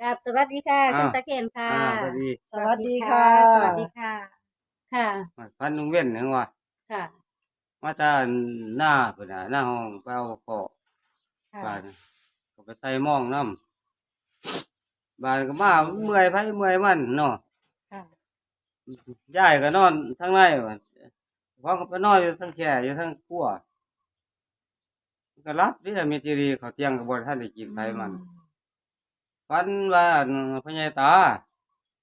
กับสวัสดีค่ะอ่าคุณตะเกนค่ะ อ่าพอดีสวัสดีค่ะ สวัสดีค่ะ ค่ะ พันลุงเว้นนึงว่าค่ะ มาตาหน้าพุ่นน่ะหน้าห้องไปเอาเกาะค่ะบาดก็ไปใส่หมองน้ำบาดก็มาเมื่อยไผเมื่อยมันเนาะค่ะ ยายก็นอนทั้งในว่าพ่อก็ไปนอนอยู่ทั้งแค่อยู่ทั้งครัวก็รับนี่แหละมีจีรีเขาเตียงกับบนท่านได้กินไผมัน ฟันว่าอั่นพญายตา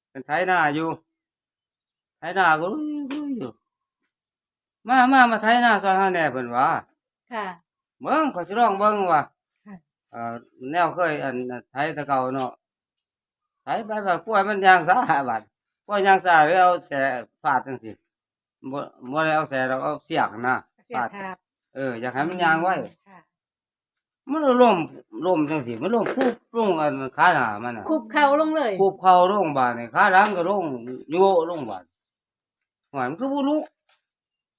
เป็นไถนาอยู่ไถนาก็ลุยลุยอยู่มามามาไถนาซอยเฮาแหน่เพิ่นว่าค่ะเบิ่งขอยสิร้องเบิ่งว่าค่ะเอ่อแนวเคยอันไถแตะเก่าเนาะไถไปแบบกล้วยมันยางสาบาดกล้วยยางสาหรือเอาแสฟาดจังซี่บ่บ่ได้เอาแสเราเอาเสียกนะเสียฟาดขาดเอออยากให้มันยางไว้ค่ะ มันล่มล่มจังซี่มันล่มปุ๊บลงอันขาหน้ามันน่ะคุบเข่าลงเลยปุ๊บเข้าโรงพยาบาลนี่ขาหลังก็ลงโยโรงพยาบาลหวยมันคือบ่ลุก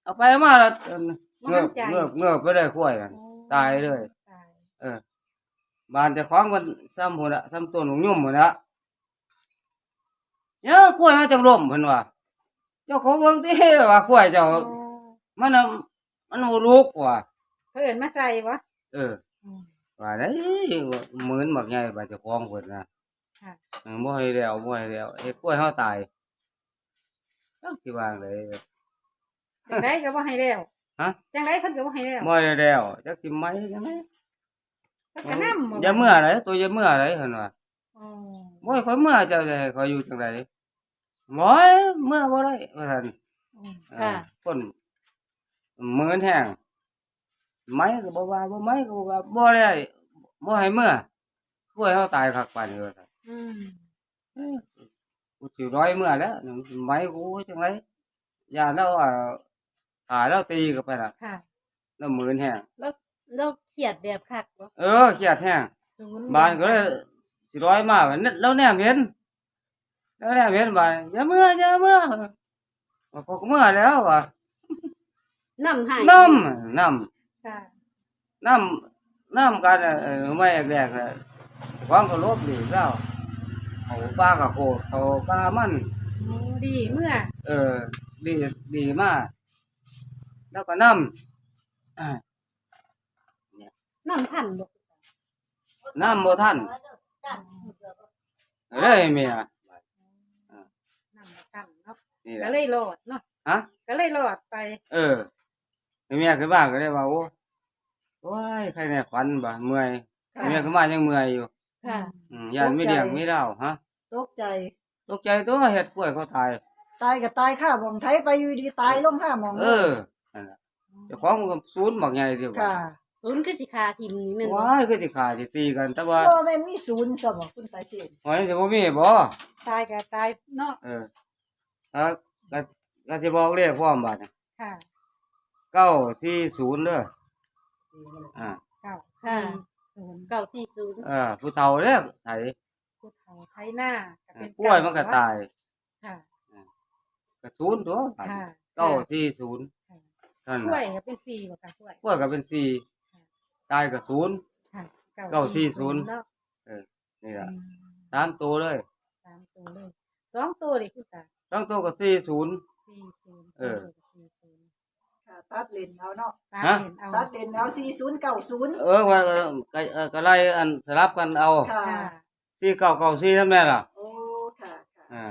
เอาไปมาแล้วเอิ้นเงือบเงือบเงือบไปเลยกล้วยนั่นตายเลย ตายเออบ้านเจ้าของมันซ้ำพุ่นน่ะซ้ำต้นหงยุ่มพุ่นน่ะเนี่ยกล้วยมาจังร่มเพิ่นว่าเจ้าของเบิ่งติว่ากล้วยเจ้า โอ้มันน่ะมันบ่ลุกว่ะเพิ่นมาใส่บ่เอออืมว่าได้เหมือนบักใหญ่บาดเจ้าของเพิ่นน่ะค่ะเออ บ่ให้แล้วบ่ให้แล้วเฮ็ดกล้วยเฮาตายจังสิว่าเลยจังไดก็บ่ให้แล้วฮะจังไดเพิ่นก็บ่ให้แล้วบ่ให้แล้วจักสิไหมจังไไหรตัวอย่าเมื่อไหรเพิ่นว่าอ๋อบ่ให้ข่อยเมื่อเจ้าจะให้ข่อยอยู่จังไดบ่ให้เมื่อบ่ได้ว่าซั่นอืมเออคนเหมือนแห้งไม้ก็บ่ว่าบ่ไม้ก็บ่ว่าบ่ได้บ่ให้เมื่อป่วยเฮาตายคักปานนี้ว่าซั่นอืมเอ้ยกูสิร้อยเมื่อแล้วไม้กูจังไดอย่าเราอ่าตายแล้วตีก็ไปล่ะค่ะ แล้วเหมือนแห้งแล้วเราเครียดแบบคักบ่เออเครียดแห้งศูนย์บ้านก็เลยสิร้อยมาแบบนั้นแล้วแนมเห็นแล้วแนมเห็นบ้านอย่าเมื่ออย่าเมื่อว่าพอก็เมื่อแล้วว่ะน้ำหายน้ำน้ำ ค่ะน้ำน้ำกันเออไม่แรกๆเลยความเคารพดีแล้วเขาป้ากับโคดเขาป้ามัน โอ้ดีเมื่อเออ ดีดีมาก แล้วก็น้ำอ่าน้ำทันบ่น้ำโมท่านเอ้ยเมียนำมาตั้งเนาะนี่แหก็ละเลยรอดเนาะฮะก็เลยรอดไป เออเมียขึ้นบ้านก็ได้ว่าโอ้ โอ้ยใครในฝันบ่เมื่อยค่ะเมียขึ้นบ้านยังเมื่อยอยู่ค่ะ อืมยานไม่เลี้ยงไม่เล่าฮะตกใจ ตกใจตัวเห็ดกล้วยเขาตาย ตายก็ตายข้าหมองไทยไปอยู่ดีตายลงห้าหมองเออนั่นล่ะเจ้าของมันก็ศูนย์บักใหญ่เดียวค่ะศูนย์คือสิคาทิมนี่แม่นบ่ว้ายคือสิขาสิตีกัน แต่ว่าบ่แม่นมีศูนย์ซะบ่คุณตาเทียนหอยสิบ่มีบ่ตายก็ตายเนาะเออแล้วก็ก็สิบอกเลขพร้อมบัดนี้ค่ะ940เด้อ อ่าเก้าค่ะศูนย์เก้าสี่ศูนย์เออผู้เฒ่าเด้อไถผู้เฒ่าไทยหน้าก็เป็นกล้วยมันก็ตายค่ะก็ศูนย์ตัวบัดค่ะ940เท่านั้นกล้วยน่ะก็เป็นสี่บ่ค่ะกล้วยกล้วยก็เป็น4ตายก็ศูนย์ค่ะเก้าสี่ศูนย์เนาะนี่ล่ะอืมสามตัวเลยสามตัวเลยสองตัวเลยคุณตาสองตัวก็40สี่ศูนย์เออสี่ศูนย์ค่ะ ตัดเลนเอาเนาะตาฮะเห็นเอาตัดเลนเอา4090เออว่าเออก็เออก็ไล่อันสลับกันเอาค่ะค่ะสี่เก้าเก้าสี่ทำไมล่ะโอ้ค่ะค่ะอ่า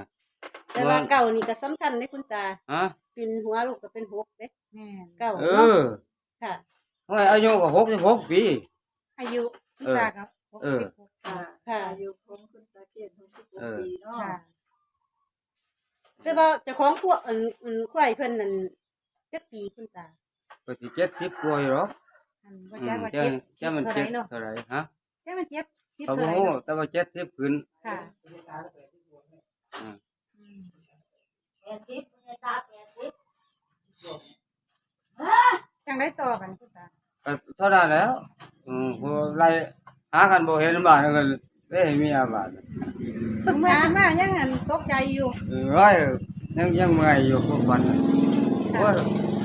แต่ว่าเก่านี่ก็สำคัญเด้คุณตาฮะเป็นหัวลูกก็เป็นหกเด้แม่นเก่าเอเนาะอค่ะเฮ้ยอายุก็หกสิบหกปี อายุคุณตาครับหกเออสิบหกค่ะค่ะอายุของคุณตาเทียนเออ66ปีเนาะค่ะแต่ว่าเจ้าของพวกอันอันควายเพิ่นนั่น จักปีคุณตาก็สิเจ็ดสิบกว่าอยู่หรอกอันอืว่ามจะว่าจะเจ็ดสิจะบมันเท่าไหเจ็รดเนาะเท่าไหรฮะจะมันเจ็ดสิบเขาบเท่าอไหรกเนาะแต่ว่าเจ็ดสิบขึ้นค่ะอืมอืมจังได้ต่อกันคุณตาก็เท่านั้นแล้วอืมพอไล่หากันบ่เห็นบ้านก็เลยให้เมียบ้านเมื่อขึ้นมายังอันตกใจอยู่เออเอ้ยยังยังเมื่อยอยู่พวกวันโอ้ย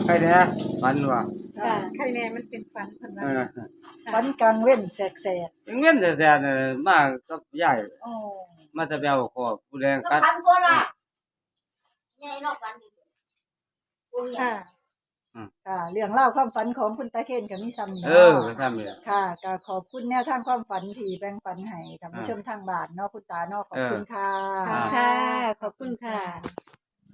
ใครเนี่ยฝันว่าค่ะใครแน่มันเป็นฝันเพิ่นเอว่าอฝันกลางเว้นแสกยังเว้นแต่แต่น่ะมากับยายๆโอ้มาแต่แบวขอผู้แดงแล้วกัดพันก็ล่ะใหญ่นอกกันดิโอ้ยค่ะค่ะเรื่องเล่าวความฝันของคุณตาเคนก็มีซ้ำนี่เออก็ทำเลยค่ะก็ขอบคุณแนวทางความฝันที่แบ่งปันให้ท่านผู้ชมทางบ้านเนาะคุณตาเนาะขอบคุณค่ะอ่าค่ะ ขอบคุณค่ะ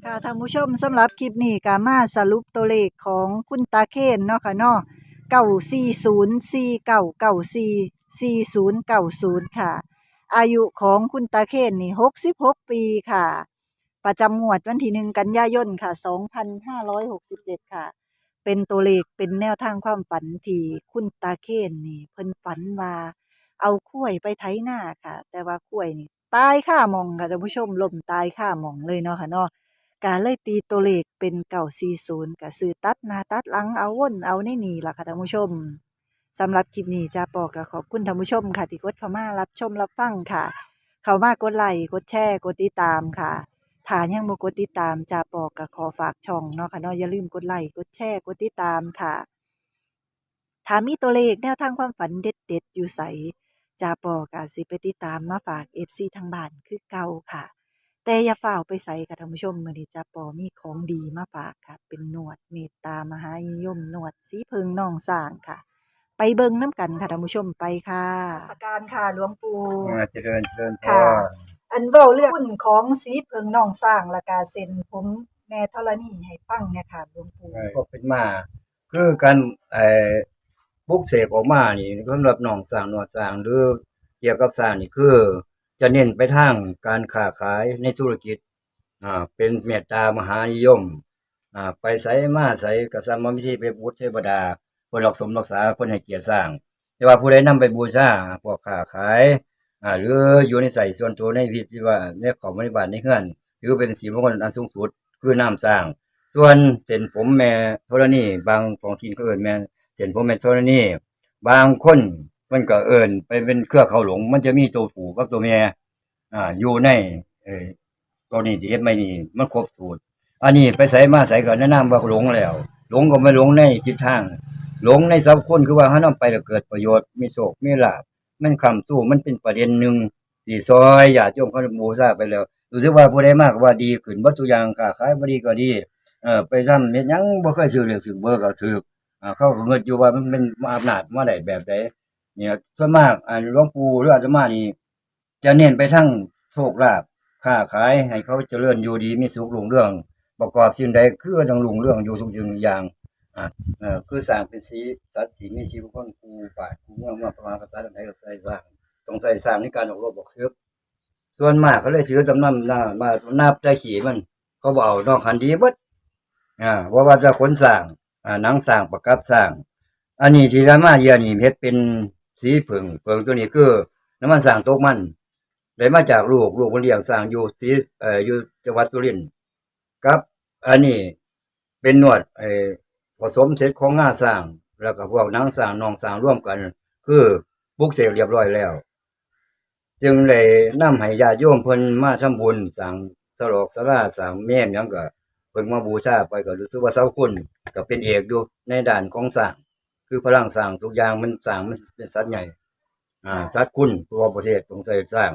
ค่ะท่านผู้ชมสำหรับคลิปนี้ก็มาสรุปตัวเลขของคุณตาเคนเนาะค่ะเนาะ94049944090ค่ะ อายุของคุณตาเคนนี่66ปีค่ะ ประจำงวดวันที่หนึ่งกันยายนค่ะ2567ค่ะ เป็นตัวเลขเป็นแนวทางความฝันที่คุณตาเคนนี่เพิ่นฝันว่าเอาข้วยไปไถหน้าค่ะ แต่ว่าข้วยนี่ตายค่ามองค่ะท่านผู้ชมล่มตายค่ามองเลยเนาะค่ะเนาะ กาเลยตีตัวเลขเป็นเก่าซีศูนย์กับซื้อตัดนาตัดหลังเอาวนเอาในนี่ล่ะค่ะท่านผู้ชมสำหรับคลิปนี้จ้าปอก็ขอบคุณท่านผู้ชมค่ะที่กดเข้ามารับชมรับฟังค่ะ เข้ามากดไลค์กดแชร์กดติดตามค่ะถ้ายังบ่กดติดตามจ้าปอก็ขอฝากช่องเนาะค่ะเนาะอย่าลืมกดไลค์กดแชร์กดติดตามค่ะถ้ามีตัวเลขแนวทางความฝันเด็ดๆอยู่ใสจ้าปอก็สิไปติดตามมาฝาก FC ทางบ้านคือเก่าค่ะ แต่อย่าฝ่าวไปใส่ค่ะท่านผู้ชมมื้อนี้จะปอมีของดีมาฝากค่ะ เป็นหนวดเมตตามหานิยมหนวดสีเพิงน้องสร้างค่ะ ไปเบิ่งน้ำกันค่ะท่านผู้ชมไปค่ะสการค่ะหลวงปู่อ่าเจริญเจริญพค่ะรอันเว้าเรื่องหุ้นของสีเพิงน้องสร้างและกาเซ็นผมแม่ธรณีให้ฟังเนี่ยค่ะหลวงปู่ ก็เป็นมา คือการไอ้บุกเสกออกมานี่สำหรับหนองสร้างหนวดสร้างหรือเกี่ยวกับสร้างนี่คือ จะเน้นไปทางการค้าขายในธุรกิจอ่าเป็นเมตตามหานิยมอ่าไปใส่มาใส่กริย์มิธีไปบูชเทวดาเพื่อกสมรักษาคนให้เกียรติสร้าง แต่ว่าผู้ใดนำไปบูชาพวกค้าขายอ่าหรืออยู่ในใส่ส่วนตัวในวิธีว่าในของบริบาลในเฮือน หรือเป็นสีมงคลอันสูงสุดคือน้ำสร้าง ส่วนเส้นผมแม่ธรณีบางของทีนก็เอินแม่เส้นผมแม่ธรณีบางคน มันก็เอินไปเป็นเครือเขาหลง มันจะมีตัวผูกับตัวแม่อ่าอยู่ในเออตัวนี้ที่เฮ็ดไม่นี่มันครบสูตรอันนี้ไปใส่มาใส่ก็แนะนำว่าหลงแล้ว หลงก็ไม่หลงในจิตทาง หลงในสัพคนคือว่าเฮานำไปแล้วเกิดประโยชน์มีโชคมีลาภมันคำสู้มันเป็นประเด็นหนึ่งที่ซอยญาติโยมเขาบูชาไปแล้วรู้สึกว่าผู้ใดมากว่าดีขึ้นบ่ทุอย่างค้าขายบ่ดีก็ดีเออไปทำเฮ็ดยังบ่เคยซื้อเลือกซื้อเบอร์ก็ถูกอ่าเขาก็เงินอยู่ว่ามันเป็นอำนาจมาได้แบบใด เนี่ยส่วนมากอ่าหลวงปู่หรืออาตมานี่จะเน้นไปทั้งโชคลาภค้าขายให้เขาเจริญอยู่ดีมีสุขรุ่งเรื่อง ประกอบสิ่งใดคือต้องรุ่งเรื่องอยู่ทุกสิ่งทุกอย่างอ่าเออคือสร้างเป็นสีสัตว์สีมีชีวิตคนกูป่ากูเมืองมาประมาณภาษาใดก็ใส่สร้างต้องใส่สร้างในการออกรบออกซื้อส่วนมากเขาเลยถือจำนำหน้ามานับได้ขี่มันเขาบอกเอานอกคันดีบดอ่าว่าว่าจะขนสร้างอ่านังสร้างประกับสร้าง อันนี้ที่รมาเยียนี่เฮ็ดเป็น สีผึ่งเผงตัวนี้คือน้ำมันสร้างตกมันได้มาจากลูกลูกคนเลี้ยงสร้างอยู่สีเอ่ออยู่จังหวัดสุรินทร์ครับ อันนี้เป็นนวดไอ้ผสมเสร็จของงาสร้าง แล้วก็พวกนังสร้างนองสร้างร่วมกัน คือบุกเสกเรียบร้อยแล้ว จึงเลยนำให้ญาติโยมเพิ่นมาทำบุญสร้างสลอกสลาสร้างแม่ยังก็เพิ่งมาบูชาไปก็รู้สึกว่าเสาคุณก็เป็นเอกอยู่ในด่านของสร้าง คือพลังสร้างทุกอย่างมันสร้างมันเป็นสัตว์ใหญ่ อ่าสัตว์คุณตัวประเทศต้องใส่สร้าง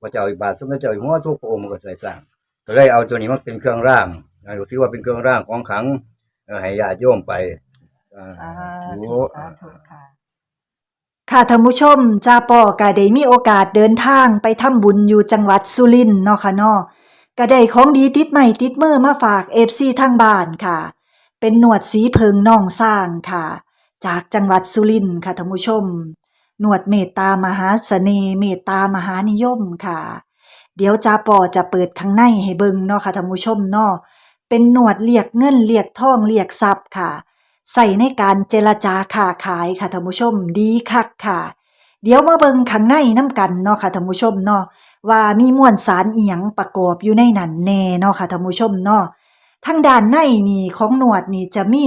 พระเจ้าอิบาทสมเด็จเจ้าอยู่หัวทุกพระองค์มันก็ใส่สร้าง ก็เลยเอาตัวนี้มาเป็นเครื่องร่างอ่าถือว่าเป็นเครื่องร่างของขลังเอ่อให้ญาติโยมไปอ่าสาธุธุสาธุค่ะค่ะท่านผู้ชมจาปอก็ได้มีโอกาสเดินทางไปทำบุญอยู่จังหวัดสุรินทร์เนาะค่ะเนาะก็ได้ของดีติดใหม่ติดมือมาฝาก FC ทางบ้านค่ะ เป็นหนวดสีเพิงน่องสร้างค่ะ จากจังหวัดสุรินทร์ค่ะท่านผู้ชม หนวดเมตตามหาเสน่ห์เมตตามหานิยมค่ะ เดี๋ยวจาปอจะเปิดข้างในให้เบิ่งเนาะค่ะท่านผู้ชมเนาะเป็นหนวดเรียกเงินเรียกทองเรียกทรัพย์ค่ะ ใส่ในการเจรจาค้าขายค่ะท่านผู้ชมดีคักค่ะ เดี๋ยวมาเบิ่งข้างในน้ำกันเนาะค่ะท่านผู้ชมเนาะว่ามีมวลสารเอียงประกอบอยู่ในนั้นแน่เนาะค่ะท่านผู้ชมเนาะทางด้านในนี่ของหนวดนี่จะมี